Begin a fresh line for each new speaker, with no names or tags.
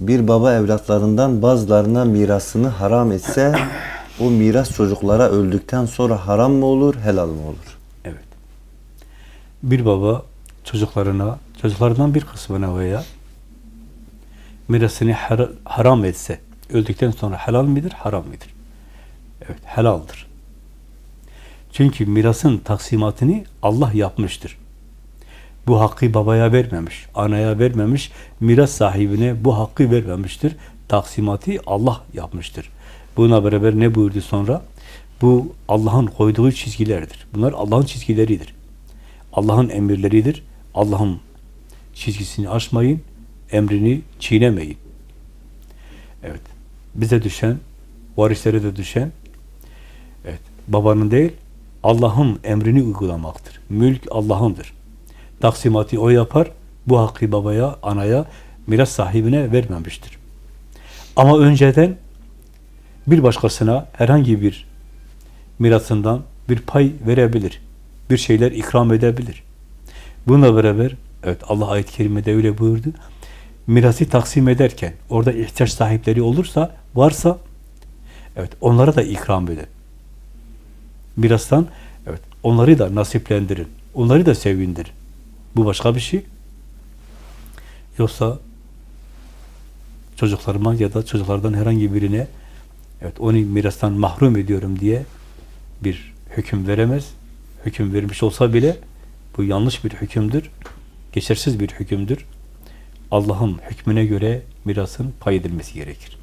Bir baba evlatlarından bazılarına mirasını haram etse bu miras çocuklara öldükten sonra haram mı olur, helal mı olur?
Evet. Bir baba çocuklarına, çocuklarından bir kısmına veya mirasını har- haram etse, öldükten sonra helal midir, haram midir? Evet, helaldir. Çünkü mirasın taksimatını Allah yapmıştır. Bu hakkı babaya vermemiş, anaya vermemiş, miras sahibine bu hakkı vermemiştir. Taksimatı Allah yapmıştır. Buna beraber ne buyurdu sonra? Bu Allah'ın koyduğu çizgilerdir. Bunlar Allah'ın çizgileridir. Allah'ın emirleridir. Allah'ın çizgisini aşmayın, emrini çiğnemeyin. Evet. Bize düşen, varislere de düşen, evet, babanın değil, Allah'ın emrini uygulamaktır. Mülk Allah'ındır. Taksimatı o yapar, bu hakkı babaya, anaya, miras sahibine vermemiştir. Ama önceden bir başkasına herhangi bir mirasından bir pay verebilir. Bir şeyler ikram edebilir. Bununla beraber, evet Allah ayet-i kerimede öyle buyurdu. Mirası taksim ederken orada ihtiyaç sahipleri olursa, varsa evet onlara da ikram edin. Mirastan evet onları da nasiplendirin. Onları da sevindirin. Bu başka bir şey. Yoksa çocuklarıma ya da çocuklardan herhangi birine evet onu mirastan mahrum ediyorum diye bir hüküm veremez. Hüküm vermiş olsa bile bu yanlış bir hükümdür. Geçersiz bir hükümdür. Allah'ın hükmüne göre mirasın pay edilmesi gerekir.